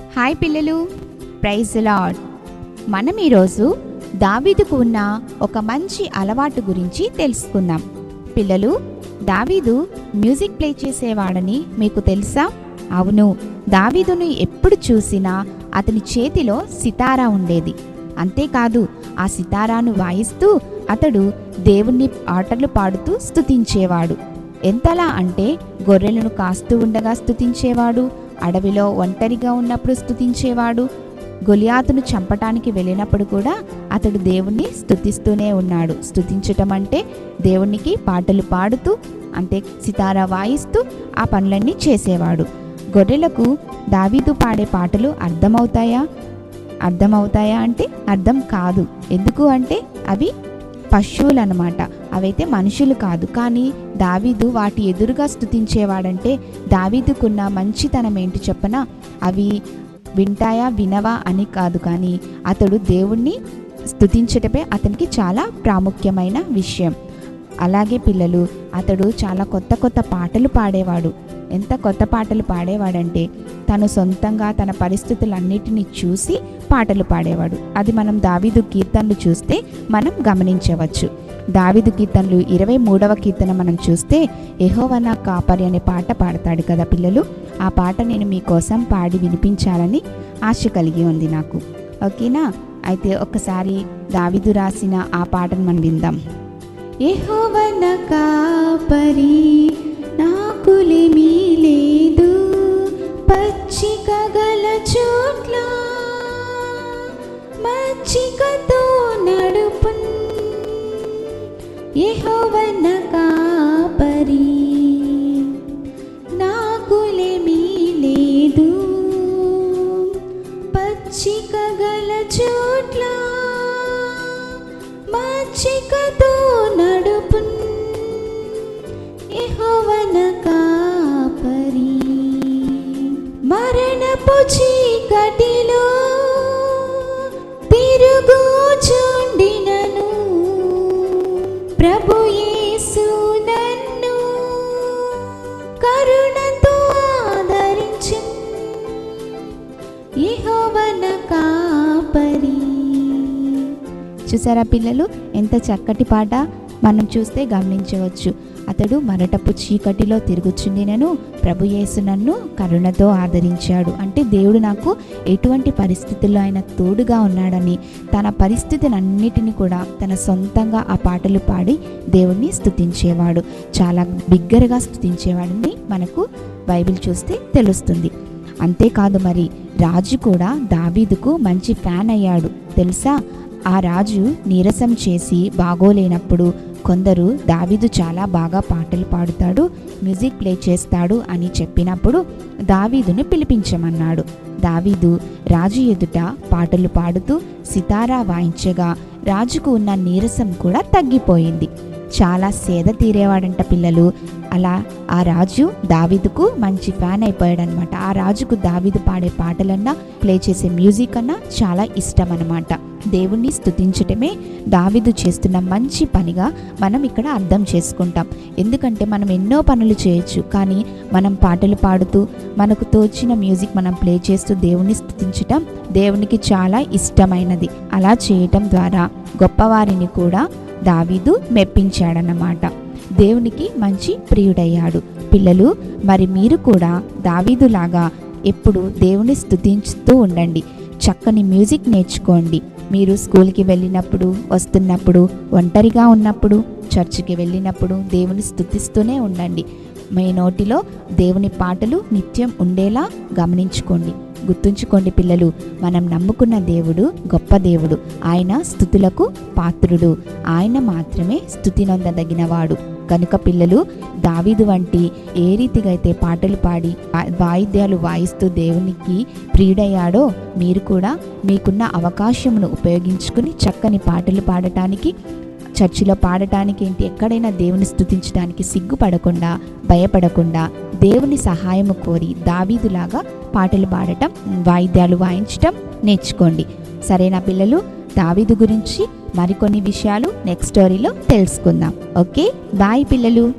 Hi పిల్లలు. Praise lord మనం ఈరోజు దావీదుకు ఉన్న ఒక మంచి అలవాటు గురించి తెలుసుకుందాం. పిల్లలు దావీదు మ్యూజిక్ ప్లే చేసేవాడని మీకు తెలుసా? అవును దావీదును ఎప్పుడు చూసినా అతని చేతిలో సితారా ఉండేది. అంతేకాదు ఆ సితారాను వాయిస్తూ అతడు దేవుణ్ణి ఆటలు పాడుతూ స్తుతించేవాడు. ఎంతలా అంటే గొర్రెలను కాస్తూ ఉండగా స్తుతించేవాడు అడవిలో ఒంటరిగా ఉన్నప్పుడు స్థుతించేవాడు గొలియాతును చంపటానికి వెళ్ళినప్పుడు కూడా అతడు దేవుణ్ణి స్తుతిస్తూనే ఉన్నాడు. స్థుతించటం అంటే దేవునికి పాటలు పాడుతూ అంటే సితారా వాయిస్తూ ఆ పనులన్నీ చేసేవాడు. గొర్రెలకు దావీదు పాడే పాటలు అర్థమవుతాయా? అర్థమవుతాయా అంటే అర్థం కాదు. ఎందుకు అంటే అవి పశువులు అనమాట అవైతే మనుషులు కాదు. కానీ దావీదు వాటి ఎదురుగా స్థుతించేవాడంటే దావీదుకున్న మంచితనం ఏంటి చెప్పన? అవి వింటాయా వినవా అని కాదు కానీ అతడు దేవుణ్ణి స్థుతించటమే అతనికి చాలా ప్రాముఖ్యమైన విషయం. అలాగే పిల్లలు అతడు చాలా కొత్త కొత్త పాటలు పాడేవాడు. ఎంత కొత్త పాటలు పాడేవాడంటే తను సొంతంగా తన పరిస్థితులన్నిటినీ చూసి పాటలు పాడేవాడు. అది మనం దావీదు కీర్తనలు చూస్తే మనం గమనించవచ్చు. దావిదు కీర్తనలు ఇరవై మూడవ కీర్తన మనం చూస్తే ఎహోవన కాపరి అనే పాట పాడతాడు కదా పిల్లలు. ఆ పాట నేను మీకోసం పాడి వినిపించాలని ఆశ కలిగి ఉంది నాకు. ఓకేనా? అయితే ఒక్కసారి దావిదు రాసిన ఆ పాటను మనం విందాం. ఎహోవన కాపరి నాకులేమీ లేదు. పచ్చిక గల చోట్ల మచ్చికతో ಯೆಹೋವನ చూసారా పిల్లలు? ఎంత చక్కటి పాట మనం చూస్తే గమనించవచ్చు. అతడు మరటపు చీకటిలో తిరుగుచుండినను ప్రభు యేసు నన్ను కరుణతో ఆదరించాడు. అంటే దేవుడు నాకు ఎటువంటి పరిస్థితుల్లో ఆయన తోడుగా ఉన్నాడని తన పరిస్థితులన్నిటిని కూడా తన సొంతంగా ఆ పాటలు పాడి దేవుణ్ణి స్థుతించేవాడు చాలా బిగ్గరగా స్థుతించేవాడని మనకు బైబిల్ చూస్తే తెలుస్తుంది. అంతేకాదు మరి రాజు కూడా దావీదుకు మంచి ఫ్యాన్ అయ్యాడు. తెలుసా? ఆ రాజు నీరసం చేసి బాగోలేనప్పుడు కొందరు దావీదు చాలా బాగా పాటలు పాడుతాడు మ్యూజిక్ ప్లే చేస్తాడు అని చెప్పినప్పుడు దావీదును పిలిపించమన్నాడు. దావీదు రాజు ఎదుట పాటలు పాడుతూ సితారా వాయించగా రాజుకు ఉన్న నీరసం కూడా తగ్గిపోయింది. చాలా సేద తీరేవాడంట పిల్లలు. అలా ఆ రాజు దావిదుకు మంచి ఫ్యాన్ అయిపోయాడనమాట ఆ రాజుకు దావిదు పాడే పాటలన్నా ప్లే చేసే మ్యూజిక్ అన్నా చాలా ఇష్టం అనమాట దేవుణ్ణి స్తుతించటమే దావిదు చేస్తున్న మంచి పనిగా మనం ఇక్కడ అర్థం చేసుకుంటాం. ఎందుకంటే మనం ఎన్నో పనులు చేయొచ్చు కానీ మనం పాటలు పాడుతూ మనకు తోచిన మ్యూజిక్ మనం ప్లే చేస్తూ దేవుణ్ణి స్థుతించటం దేవునికి చాలా ఇష్టమైనది. అలా చేయటం ద్వారా గొప్పవారిని కూడా దావీదు మెప్పించాడన్నమాట. దేవునికి మంచి ప్రియుడయ్యాడు. పిల్లలు మరి మీరు కూడా దావీదులాగా ఎప్పుడు దేవుని స్థుతించుతూ ఉండండి. చక్కని మ్యూజిక్ నేర్చుకోండి. మీరు స్కూల్కి వెళ్ళినప్పుడు వస్తున్నప్పుడు ఒంటరిగా ఉన్నప్పుడు చర్చికి వెళ్ళినప్పుడు దేవుని స్థుతిస్తూనే ఉండండి. మీ నోటిలో దేవుని పాటలు నిత్యం ఉండేలా గమనించుకోండి. గుర్తుంచుకోండి పిల్లలు మనం నమ్ముకున్న దేవుడు గొప్ప దేవుడు. ఆయన స్థుతులకు పాత్రుడు. ఆయన మాత్రమే స్థుతి నొందదగినవాడు. కనుక పిల్లలు దావీదు వంటి ఏ రీతిగా అయితే పాటలు పాడి వాయిద్యాలు వాయిస్తూ దేవునికి ప్రియుడయ్యాడో మీరు కూడా మీకున్న అవకాశమును ఉపయోగించుకుని చక్కని పాటలు పాడటానికి చర్చిలో పాడటానికి ఏంటి? ఎక్కడైనా దేవుని స్థుతించడానికి సిగ్గుపడకుండా భయపడకుండా దేవుని సహాయము కోరి దావీదులాగా పాటలు పాడటం వాయిద్యాలు వాయించటం నేర్చుకోండి. సరేనా పిల్లలు? దావీదు గురించి మరికొన్ని విషయాలు నెక్స్ట్ స్టోరీలో తెలుసుకుందాం. ఓకే? బాయ్ పిల్లలు.